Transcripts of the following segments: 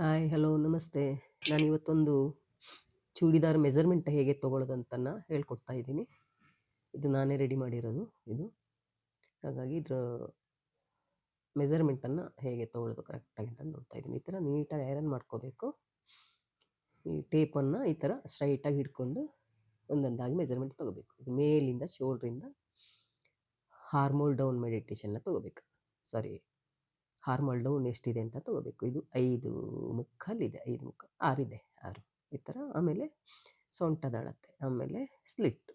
Hi, hello, ನಮಸ್ತೆ. ನಾನು ಇವತ್ತೊಂದು ಚೂಡಿದಾರ್ ಮೆಜರ್ಮೆಂಟ್ ಹೇಗೆ ತೊಗೊಳ್ಳೋದಂತನ್ನು ಹೇಳ್ಕೊಡ್ತಾ ಇದ್ದೀನಿ. ಇದು ನಾನೇ ರೆಡಿ ಮಾಡಿರೋದು ಇದು. ಹಾಗಾಗಿ ಇದರ ಮೆಜರ್ಮೆಂಟನ್ನು ಹೇಗೆ ತೊಗೊಳ್ಳೋದು ಕರೆಕ್ಟಾಗಿ ಅಂತ ನೋಡ್ತಾ ಇದ್ದೀನಿ. ಈ ಥರ ನೀಟಾಗಿ ಐರನ್ ಮಾಡ್ಕೋಬೇಕು. ಈ ಟೇಪನ್ನು ಈ ಥರ ಸ್ಟ್ರೈಟಾಗಿ ಹಿಡ್ಕೊಂಡು ಒಂದೊಂದಾಗಿ ಮೆಜರ್ಮೆಂಟ್ ತೊಗೋಬೇಕು. ಇದು ಮೇಲಿಂದ ಶೋಲ್ಡ್ರಿಂದ ಹಾರ್ಮೋಲ್ ಡೌನ್ ಮೆಡಿಟೇಷನ್ನ ತೊಗೋಬೇಕು. ಸಾರಿ. ಹಾರ್ಮೋಲ್ ಡೌನ್ ಎಷ್ಟಿದೆ ಅಂತ ತೊಗೋಬೇಕು. ಇದು ಐದು ಮುಕ್ಕಲ್ಲಿದೆ, ಐದು ಮುಖ ಆರಿದೆ, ಆರು. ಈ ಥರ ಆಮೇಲೆ ಸೊಂಟದ ಆಮೇಲೆ ಸ್ಲಿಟ್ಟು.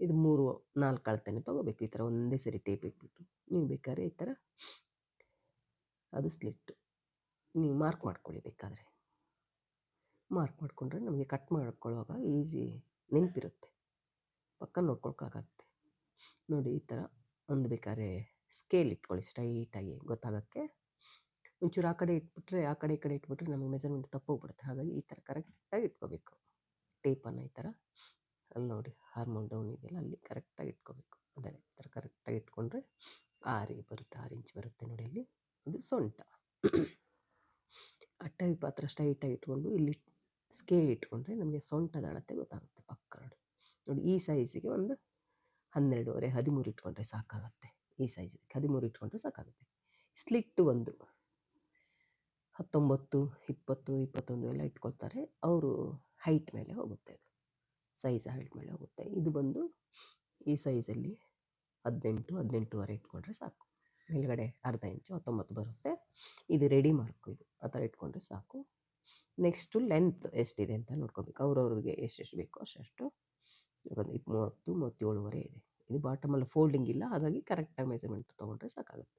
ಇದು ಮೂರು, ನಾಲ್ಕು ಅಳತೆನೇ ತೊಗೋಬೇಕು. ಈ ಥರ ಒಂದೇ ಸರಿ ಟೇಪ್ ಇಟ್ಬಿಟ್ಟು. ನೀವು ಬೇಕಾದ್ರೆ ಈ ಥರ ಅದು ಸ್ಲಿಟ್ಟು ನೀವು ಮಾರ್ಕ್ ಮಾಡ್ಕೊಳ್ಳಿ ಬೇಕಾದರೆ. ಮಾರ್ಕ್ ಮಾಡಿಕೊಂಡ್ರೆ ನಮಗೆ ಕಟ್ ಮಾಡ್ಕೊಳ್ಳುವಾಗ ಈಸಿ ನೆನಪಿರುತ್ತೆ. ಪಕ್ಕ ನೋಡ್ಕೊಳ್ಕೊಳಕ್ಕಾಗುತ್ತೆ. ನೋಡಿ ಈ ಥರ ಒಂದು ಬೇಕಾದ್ರೆ ಸ್ಕೇಲ್ ಇಟ್ಕೊಳ್ಳಿ ಸ್ಟ್ರೈಟಾಗಿ ಗೊತ್ತಾಗೋಕ್ಕೆ. ಒಂಚೂರು ಆ ಕಡೆ ಇಟ್ಬಿಟ್ರೆ ಆ ಕಡೆ ಈ ಕಡೆ ಇಟ್ಬಿಟ್ರೆ ನಮಗೆ ಮೆಜರ್ಮೆಂಟ್ ತಪ್ಪೋಗ್ಬಿಡುತ್ತೆ ಹಾಗಾಗಿ ಈ ಥರ ಕರೆಕ್ಟಾಗಿ ಇಟ್ಕೋಬೇಕು. ಟೇಪನ್ನು ಈ ಥರ. ಅಲ್ಲಿ ನೋಡಿ ಹಾರ್ಮೋನ್ ಡೌನ್ ಇದೆಯಲ್ಲ ಅಲ್ಲಿ ಕರೆಕ್ಟಾಗಿ ಇಟ್ಕೋಬೇಕು. ಅದೇ ಈ ಥರ ಕರೆಕ್ಟಾಗಿ ಇಟ್ಕೊಂಡ್ರೆ ಆರಿ ಬರುತ್ತೆ, ಆರು ಇಂಚ್ ಬರುತ್ತೆ ನೋಡಿ ಅಲ್ಲಿ. ಅದು ಸೊಂಟ. ಆ ಪಾತ್ರ ಸ್ಟ್ರೈಟಾಗಿ ಇಟ್ಕೊಂಡು ಇಲ್ಲಿ ಸ್ಕೇಲ್ ಇಟ್ಕೊಂಡ್ರೆ ನಮಗೆ ಸೊಂಟದ ಅಳತೆ ಗೊತ್ತಾಗುತ್ತೆ ಪಕ್ಕ ನೋಡಿ. ನೋಡಿ ಈ ಸೈಜಿಗೆ ಒಂದು ಹನ್ನೆರಡುವರೆ, ಹದಿಮೂರು ಇಟ್ಕೊಂಡ್ರೆ ಸಾಕಾಗುತ್ತೆ. ಈ ಸೈಜ್ ಹದಿಮೂರು ಇಟ್ಕೊಂಡ್ರೆ ಸಾಕಾಗುತ್ತೆ. ಸ್ಲಿಟ್ಟು ಒಂದು. ಹತ್ತೊಂಬತ್ತು, ಇಪ್ಪತ್ತು, ಇಪ್ಪತ್ತೊಂದು ಎಲ್ಲ ಇಟ್ಕೊಳ್ತಾರೆ. ಅವರು ಹೈಟ್ ಮೇಲೆ ಹೋಗುತ್ತೆ ಅದು. ಸೈಜ್ ಹೈಟ್ ಮೇಲೆ ಹೋಗುತ್ತೆ. ಇದು ಬಂದು ಈ ಸೈಜಲ್ಲಿ ಹದಿನೆಂಟು, ಹದಿನೆಂಟುವರೆ ಇಟ್ಕೊಂಡ್ರೆ ಸಾಕು. ಮೇಲ್ಗಡೆ ಅರ್ಧ ಇಂಚು ಹತ್ತೊಂಬತ್ತು ಬರುತ್ತೆ. ಇದು ರೆಡಿ ಮಾರ್ಕು ಇದು. ಆ ಥರ ಇಟ್ಕೊಂಡ್ರೆ ಸಾಕು. ನೆಕ್ಸ್ಟು ಲೆಂತ್ ಎಷ್ಟಿದೆ ಅಂತ ನೋಡ್ಕೋಬೇಕು. ಅವ್ರವ್ರಿಗೆ ಎಷ್ಟೆಷ್ಟು ಬೇಕೋ ಅಷ್ಟು ಇಪ್ಪತ್ತು ಮೂವತ್ತು ಮೂವತ್ತೇಳುವರೆ ಇದೆ. ಇದು ಬಾಟಮಲ್ಲಿ ಫೋಲ್ಡಿಂಗ್ ಇಲ್ಲ, ಹಾಗಾಗಿ ಕರೆಕ್ಟಾಗಿ ಮೆಜರ್ಮೆಂಟ್ ತೊಗೊಂಡ್ರೆ ಸಾಕಾಗುತ್ತೆ.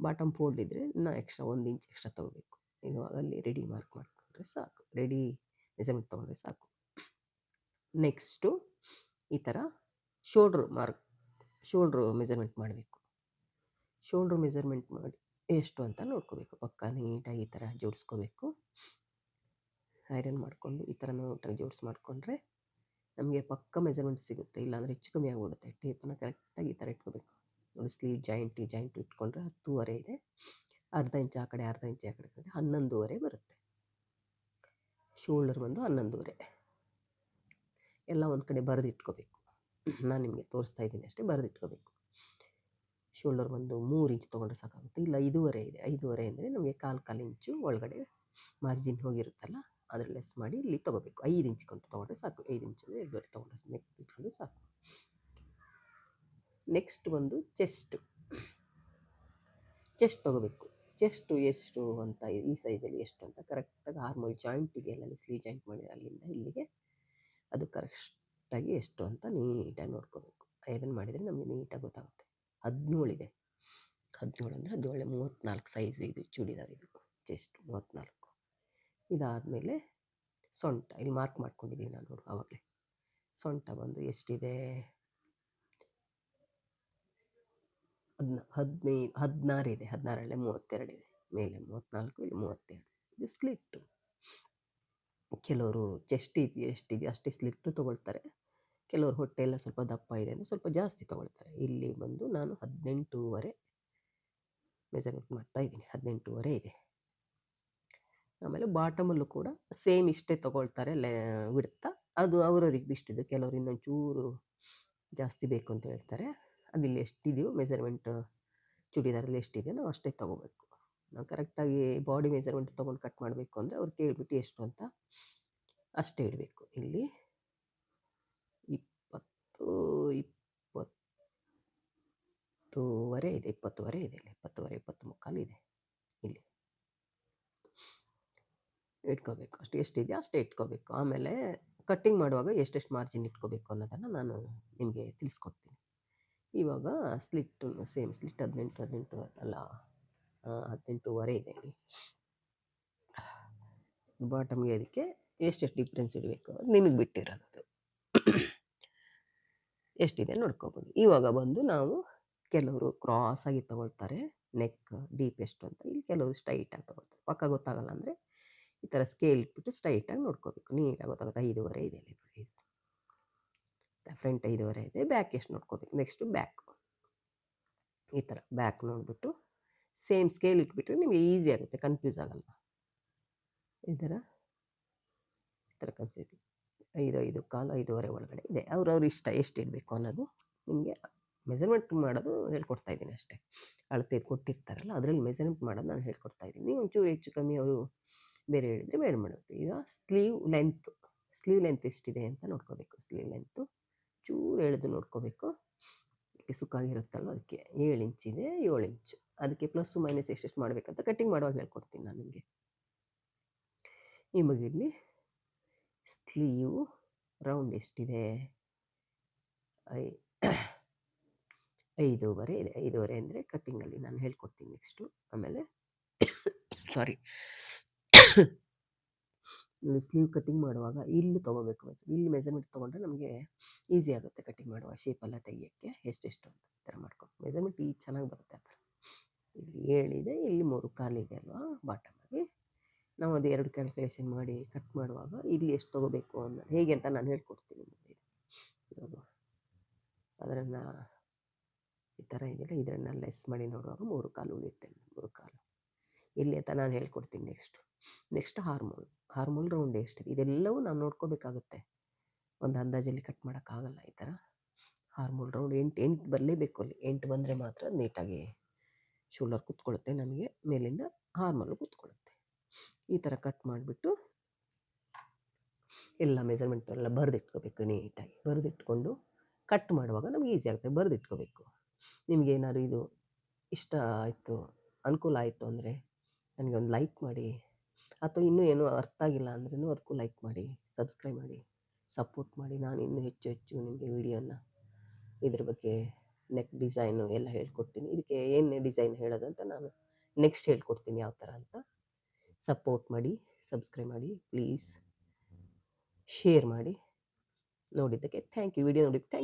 ಬಾಟಮ್ ಫೋಲ್ಡ್ ಇದ್ದರೆ ಇನ್ನೂ ಎಕ್ಸ್ಟ್ರಾ ಒಂದು ಇಂಚ್ ಎಕ್ಸ್ಟ್ರಾ ತೊಗೋಬೇಕು. ಇವಾಗ ಅಲ್ಲಿ ರೆಡಿ ಮಾರ್ಕ್ ಮಾಡಿಕೊಂಡ್ರೆ ಸಾಕು. ರೆಡಿ ಮೆಜರ್ಮೆಂಟ್ ತೊಗೊಂಡ್ರೆ ಸಾಕು. ನೆಕ್ಸ್ಟು ಈ ಥರ ಶೋಲ್ಡ್ರ್ ಮಾರ್ಕ್ ಶೋಲ್ಡ್ರ್ ಮೆಜರ್ಮೆಂಟ್ ಮಾಡಬೇಕು. ಶೋಲ್ಡ್ರ್ ಮೆಜರ್ಮೆಂಟ್ ಮಾಡಿ ಎಷ್ಟು ಅಂತ ನೋಡ್ಕೋಬೇಕು. ಪಕ್ಕ ನೀಟಾಗಿ ಈ ಥರ ಜೋಡಿಸ್ಕೋಬೇಕು. ಐರನ್ ಮಾಡಿಕೊಂಡು ಈ ಥರ ನೀಟಾಗಿ ಜೋಡಿಸಿ ಮಾಡಿಕೊಂಡ್ರೆ ನಮಗೆ ಪಕ್ಕ ಮೆಜರ್ಮೆಂಟ್ ಸಿಗುತ್ತೆ. ಇಲ್ಲಾಂದರೆ ಹೆಚ್ಚು ಕಮ್ಮಿ ಆಗಿಬಿಡುತ್ತೆ. ಟೇಪನ್ನು ಕರೆಕ್ಟಾಗಿ ಈ ಥರ ಇಟ್ಕೋಬೇಕು. ನೋಡಿ ಸ್ಲೀವ್ ಜಾಯಿಂಟ್ ಈ ಜಾಯಿಂಟ್ ಇಟ್ಕೊಂಡ್ರೆ ಹತ್ತೂವರೆ ಇದೆ. ಅರ್ಧ ಇಂಚ್ ಆ ಕಡೆ, ಅರ್ಧ ಇಂಚ್ ಆ ಕಡೆ ಕಡೆ ಹನ್ನೊಂದುವರೆ ಬರುತ್ತೆ. ಶೋಲ್ಡರ್ ಬಂದು ಹನ್ನೊಂದುವರೆ. ಎಲ್ಲ ಒಂದು ಕಡೆ ಬರೆದು ಇಟ್ಕೋಬೇಕು ನಾನು ನಿಮಗೆ ತೋರಿಸ್ತಾ ಇದ್ದೀನಿ ಅಷ್ಟೇ ಬರೆದು ಇಟ್ಕೋಬೇಕು ಶೋಲ್ಡರ್ ಬಂದು ಮೂರು ಇಂಚ್ ತೊಗೊಂಡ್ರೆ ಸಾಕಾಗುತ್ತೆ. ಇಲ್ಲ ಐದೂವರೆ ಇದೆ. ಐದೂವರೆ ಅಂದರೆ ನಮಗೆ ಕಾಲು ಕಾಲು ಇಂಚು ಒಳಗಡೆ ಮಾರ್ಜಿನ್ ಹೋಗಿರುತ್ತಲ್ಲ? ಅದ್ರ ಲೆಸ್ ಮಾಡಿ ಇಲ್ಲಿ ತೊಗೋಬೇಕು. ಐದು ಅಂತ ತೊಗೊಂಡ್ರೆ ಸಾಕು. ಐದು ಇಂಚು ಎರಡುವರೆ ತೊಗೊಂಡ್ರೆ ನೆಕ್ ಇಟ್ಕೊಂಡು ಸಾಕು. ನೆಕ್ಸ್ಟ್ ಬಂದು ಚೆಸ್ಟ್. ಚೆಸ್ಟ್ ತೊಗೋಬೇಕು. ಚೆಸ್ಟು ಎಷ್ಟು ಅಂತ ಈ ಸೈಜಲ್ಲಿ ಎಷ್ಟು ಅಂತ ಕರೆಕ್ಟಾಗಿ ಹಾರ್ಮೋಲ್ ಜಾಯಿಂಟ್ ಇದೆಯಲ್ಲ ಅಲ್ಲಿ ಸ್ಲೀವ್ ಜಾಯಿಂಟ್ ಮಾಡಿ ಅಲ್ಲಿಂದ ಇಲ್ಲಿಗೆ ಅದು ಕರೆಕ್ಟಾಗಿ ಎಷ್ಟು ಅಂತ ನೀಟಾಗಿ ನೋಡ್ಕೋಬೇಕು. ಐರನ್ ಮಾಡಿದರೆ ನಮಗೆ ನೀಟಾಗಿ ಗೊತ್ತಾಗುತ್ತೆ. ಹದಿನೇಳಿದೆ ಹದಿನೇಳು ಅಂದರೆ ಹದಿನೇಳು ಮೂವತ್ತ್ನಾಲ್ಕು ಸೈಜು ಇದು ಚೂಡಿದಾರ್ ಇದು. ಚೆಸ್ಟ್ ಮೂವತ್ತ್ನಾಲ್ಕು. ಇದಾದಮೇಲೆ ಸೊಂಟ, ಇಲ್ಲಿ ಮಾರ್ಕ್ ಮಾಡ್ಕೊಂಡಿದ್ದೀನಿ ನಾನು ನೋಡು ಆವಾಗಲೇ. ಸೊಂಟ ಬಂದು ಎಷ್ಟಿದೆ? ಹದಿನ ಹದಿನೈದು ಹದಿನಾರು ಇದೆ, ಹದಿನಾರಲ್ಲೇ ಮೂವತ್ತೆರಡು ಇದೆ. ಮೇಲೆ ಮೂವತ್ತ್ನಾಲ್ಕು ಇಲ್ಲಿ ಮೂವತ್ತೆರಡು. ಇದು ಸ್ಲಿಟ್ಟು ಕೆಲವರು ಚೆಸ್ಟ್ ಇದೆ ಎಷ್ಟಿದೆ ಅಷ್ಟೇ ಸ್ಲಿಟ್ಟು ತೊಗೊಳ್ತಾರೆ. ಕೆಲವರು ಹೊಟ್ಟೆ ಎಲ್ಲ ಸ್ವಲ್ಪ ದಪ್ಪ ಇದೆ ಅಂದರೆ ಸ್ವಲ್ಪ ಜಾಸ್ತಿ ತೊಗೊಳ್ತಾರೆ. ಇಲ್ಲಿ ಬಂದು ನಾನು ಹದಿನೆಂಟೂವರೆ ಮೆಜರ್ಮೆಂಟ್ ಮಾಡ್ತಾ ಇದ್ದೀನಿ. ಹದಿನೆಂಟೂವರೆ ಇದೆ. ಆಮೇಲೆ ಬಾಟಮಲ್ಲೂ ಕೂಡ ಸೇಮ್ ಇಷ್ಟೇ ತೊಗೊಳ್ತಾರೆ ಲೇ ಬಿಡ್ತಾ ಅದು ಅವರವ್ರಿಗೆ ಇಷ್ಟಿದೆ ಕೆಲವ್ರು ಇನ್ನೊಂಚೂರು ಜಾಸ್ತಿ ಬೇಕು ಅಂತ ಹೇಳ್ತಾರೆ. ಅದಿಲ್ಲಿ ಎಷ್ಟಿದೆಯೋ ಮೆಜರ್ಮೆಂಟ್ ಚೂಡಿದಾರಲ್ಲಿ ಎಷ್ಟಿದೆಯೋ ಅಷ್ಟೇ ತೊಗೋಬೇಕು. ನಾವು ಕರೆಕ್ಟಾಗಿ ಬಾಡಿ ಮೆಜರ್ಮೆಂಟ್ ತೊಗೊಂಡು ಕಟ್ ಮಾಡಬೇಕು ಅಂದರೆ ಅವ್ರು ಕೇಳಿಬಿಟ್ಟು ಎಷ್ಟು ಅಂತ ಅಷ್ಟೇ ಇಡಬೇಕು. ಇಲ್ಲಿ ಇಪ್ಪತ್ತು, ಇಪ್ಪತ್ತೂವರೆ ಇದೆ, ಇಪ್ಪತ್ತುವರೆ ಇದೆ ಇಲ್ಲಿ. ಇಪ್ಪತ್ತುವರೆ ಇಪ್ಪತ್ತು ಮುಕ್ಕಾಲು ಇದೆ ಇಲ್ಲಿ ಇಟ್ಕೋಬೇಕು ಅಷ್ಟು, ಎಷ್ಟಿದೆಯೋ ಅಷ್ಟೇ ಇಟ್ಕೋಬೇಕು ಆಮೇಲೆ ಕಟ್ಟಿಂಗ್ ಮಾಡುವಾಗ ಎಷ್ಟೆಷ್ಟು ಮಾರ್ಜಿನ್ ಇಟ್ಕೋಬೇಕು ಅನ್ನೋದನ್ನು ನಾನು ನಿಮಗೆ ತಿಳಿಸ್ಕೊಡ್ತೀನಿ. ಇವಾಗ ಸ್ಲಿಟ್ಟು ಸೇಮ್ ಸ್ಲಿಟ್ ಹದಿನೆಂಟು ಹದಿನೆಂಟು ಅಲ್ಲ ಹದಿನೆಂಟೂವರೆ ಇದೆ ಇಲ್ಲಿ. ಬಾಟಮ್ಗೆ ಅದಕ್ಕೆ ಎಷ್ಟೆಷ್ಟು ಡಿಫ್ರೆನ್ಸ್ ಇಡಬೇಕು ನಿಮಗೆ ಬಿಟ್ಟಿರೋದು. ಎಷ್ಟಿದೆ ನೋಡ್ಕೋಬೋದು. ಇವಾಗ ಬಂದು ನಾವು ಕೆಲವರು ಕ್ರಾಸಾಗಿ ತೊಗೊಳ್ತಾರೆ ನೆಕ್ ಡೀಪ್ ಎಷ್ಟು ಅಂತ. ಇಲ್ಲಿ ಕೆಲವರು ಸ್ಟೈಟಾಗಿ ತೊಗೊಳ್ತಾರೆ. ಪಕ್ಕ ಗೊತ್ತಾಗಲ್ಲ ಅಂದರೆ ಈ ಥರ ಸ್ಕೇಲ್ ಇಟ್ಬಿಟ್ಟು ಸ್ಟ್ರೈಟಾಗಿ ನೋಡ್ಕೋಬೇಕು. ನೀಟಾಗಿ ಗೊತ್ತಾಗುತ್ತೆ ಐದೂವರೆ ಇದೆ ಅಲ್ಲಿ ನೋಡಿ ಫ್ರಂಟ್ ಐದುವರೆ ಇದೆ ಬ್ಯಾಕ್ ಎಷ್ಟು ನೋಡ್ಕೋಬೇಕು? ನೆಕ್ಸ್ಟು ಬ್ಯಾಕ್ ಈ ಥರ ಬ್ಯಾಕ್ ನೋಡಿಬಿಟ್ಟು ಸೇಮ್ ಸ್ಕೇಲ್ ಇಟ್ಬಿಟ್ರೆ ನಿಮಗೆ ಈಸಿ ಆಗುತ್ತೆ ಕನ್ಫ್ಯೂಸ್ ಆಗಲ್ಲ. ಈ ಥರ ಈ ಥರ ಕನ್ಸಿಡಿ ಐದು ಐದು ಕಾಲು, ಐದೂವರೆ ಒಳಗಡೆ ಇದೆ. ಅವ್ರವ್ರ ಇಷ್ಟ ಎಷ್ಟು ಇಡಬೇಕು ಅನ್ನೋದು ನಿಮಗೆ ಮೆಜರ್ಮೆಂಟ್ ಮಾಡೋದು ಹೇಳ್ಕೊಡ್ತಾ ಇದ್ದೀನಿ ಅಷ್ಟೇ. ಅಳತೆ ಕೊಟ್ಟಿರ್ತಾರಲ್ಲ, ಅದರಲ್ಲಿ ಮೆಜರ್ಮೆಂಟ್ ಮಾಡೋದು ನಾನು ಹೇಳ್ಕೊಡ್ತಾ ಇದ್ದೀನಿ. ಒಂಚೂರು ಹೆಚ್ಚು ಕಮ್ಮಿ ಅವರು ಬೇರೆ ಹೇಳಿದರೆ ಬೇಡ ಮಾಡಬೇಕು ಈಗ ಸ್ಲೀವ್ ಲೆಂತ್ ಸ್ಲೀವ್ ಲೆಂತ್ ಎಷ್ಟಿದೆ ಅಂತ ನೋಡ್ಕೋಬೇಕು. ಸ್ಲೀವ್ ಲೆಂತು ಚೂರು ಎಳೆದು ನೋಡ್ಕೋಬೇಕು. ಅದಕ್ಕೆ ಸುಕ್ಕಾಗಿರುತ್ತಲ್ವ ಅದಕ್ಕೆ ಏಳು ಇಂಚಿದೆ ಏಳು ಇಂಚು ಅದಕ್ಕೆ ಪ್ಲಸ್ಸು ಮೈನಸ್ ಎಷ್ಟೆಷ್ಟು ಮಾಡಬೇಕಂತ ಕಟ್ಟಿಂಗ್ ಮಾಡುವಾಗ ಹೇಳ್ಕೊಡ್ತೀನಿ ನಾನು ನಿಮಗೆ. ನಿಮಗಿಲ್ಲಿ ಸ್ಲೀವ್ ರೌಂಡ್ ಎಷ್ಟಿದೆ? ಐ ಐದೂವರೆ ಇದೆ. ಐದೂವರೆ ಅಂದರೆ ಕಟ್ಟಿಂಗಲ್ಲಿ ನಾನು ಹೇಳ್ಕೊಡ್ತೀನಿ ನೆಕ್ಸ್ಟು ಆಮೇಲೆ ಸಾರಿ ಸ್ಲೀವ್ ಕಟ್ಟಿಂಗ್ ಮಾಡುವಾಗ ಇಲ್ಲಿ ತೊಗೋಬೇಕು ಇಲ್ಲಿ ಮೆಜರ್ಮೆಂಟ್ ತೊಗೊಂಡ್ರೆ ನಮಗೆ ಈಸಿ ಆಗುತ್ತೆ ಕಟ್ಟಿಂಗ್ ಮಾಡುವಾಗ ಶೇಪೆಲ್ಲ ತೆಗಿಯೋಕ್ಕೆ ಎಷ್ಟೆಷ್ಟು ಅಂತ ಈ ಥರ ಮಾಡ್ಕೊಂಡು ಮೆಜರ್ಮೆಂಟ್ ಈ ಚೆನ್ನಾಗಿ ಬರುತ್ತೆ ಆ ಥರ. ಇಲ್ಲಿ ಏಳಿದೆ, ಇಲ್ಲಿ ಮೂರು ಕಾಲಿದೆ ಅಲ್ವಾ? ಬಾಟಮಾಗಿ ನಾವು ಅದು ಎರಡು ಕ್ಯಾಲ್ಕುಲೇಷನ್ ಮಾಡಿ ಕಟ್ ಮಾಡುವಾಗ ಇಲ್ಲಿ ಎಷ್ಟು ತೊಗೋಬೇಕು ಅನ್ನೋದು. ಹೇಗೆ ಅಂತ ನಾನು ಹೇಳ್ಕೊಡ್ತೀನಿ ಮುಂದೆ ಇದು. ಅದರನ್ನು ಈ ಥರ ಇದೆಯಲ್ಲ, ಇದರನ್ನ ಲೆಸ್ ಮಾಡಿ ನೋಡುವಾಗ ಮೂರು ಕಾಲು ಉಳಿಯುತ್ತೆ. ಮೂರು ಕಾಲು. ಇಲ್ಲಿ ಅಂತ ನಾನು ಹೇಳ್ಕೊಡ್ತೀನಿ next next hormone hormone round ಎಷ್ಟಿದೆ ಇದೆಲ್ಲವೂ ನಾವು ನೋಡ್ಕೋಬೇಕಾಗುತ್ತೆ. ಒಂದು ಅಂದಾಜಲ್ಲಿ ಕಟ್ ಮಾಡೋಕ್ಕಾಗಲ್ಲ ಈ ಥರ ಹಾರ್ಮೋನ್ ರೌಂಡ್ ಎಂಟು ಎಂಟು ಬರಲೇಬೇಕು ಅಲ್ಲಿ. ಎಂಟು ಬಂದರೆ ಮಾತ್ರ ನೀಟಾಗಿ ಶೋಲ್ಡರ್ ಕೂತ್ಕೊಳ್ಳುತ್ತೆ ನಮಗೆ, ಮೇಲಿಂದ ಹಾರ್ಮೋಲು ಕೂತ್ಕೊಳ್ಳುತ್ತೆ ಈ ಥರ ಕಟ್ ಮಾಡಿಬಿಟ್ಟು ಎಲ್ಲ ಮೆಜರ್ಮೆಂಟ್ ಎಲ್ಲ ಬರೆದಿಟ್ಕೋಬೇಕು ನೀಟಾಗಿ. ಬರೆದಿಟ್ಕೊಂಡು ಕಟ್ ಮಾಡುವಾಗ ನಮ್ಗೆ ಈಸಿ ಆಗುತ್ತೆ, ಬರೆದಿಟ್ಕೋಬೇಕು. ನಿಮಗೇನಾದ್ರು ಇದು ಇಷ್ಟ ಆಯಿತು, ಅನುಕೂಲ ಆಯಿತು ಅಂದರೆ ನನಗೆ ಒಂದು ಲೈಕ್ ಮಾಡಿ ಅಥವಾ ಇನ್ನೂ ಏನೂ ಅರ್ಥ ಆಗಿಲ್ಲ ಅಂದ್ರೂ ಅದಕ್ಕೂ ಲೈಕ್ ಮಾಡಿ, ಸಬ್ಸ್ಕ್ರೈಬ್ ಮಾಡಿ, ಸಪೋರ್ಟ್ ಮಾಡಿ. ನಾನು ಇನ್ನೂ ಹೆಚ್ಚು ಹೆಚ್ಚು ನಿಮಗೆ ವೀಡಿಯೋನ ಇದ್ರ ಬಗ್ಗೆ ನೆಕ್ ಡಿಸೈನು ಎಲ್ಲ ಹೇಳ್ಕೊಡ್ತೀನಿ. ಇದಕ್ಕೆ ಏನು ಡಿಸೈನ್ ಹೇಳೋದಂತ ನಾನು ನೆಕ್ಸ್ಟ್ ಹೇಳ್ಕೊಡ್ತೀನಿ ಯಾವ ಥರ ಅಂತ. ಸಪೋರ್ಟ್ ಮಾಡಿ, ಸಬ್ಸ್ಕ್ರೈಬ್ ಮಾಡಿ, ಪ್ಲೀಸ್. ಶೇರ್ ಮಾಡಿ. ನೋಡಿದ್ದಕ್ಕೆ ಥ್ಯಾಂಕ್ ಯು. ವಿಡಿಯೋ ನೋಡಿದ್ದಕ್ಕೆ ಥ್ಯಾಂಕ್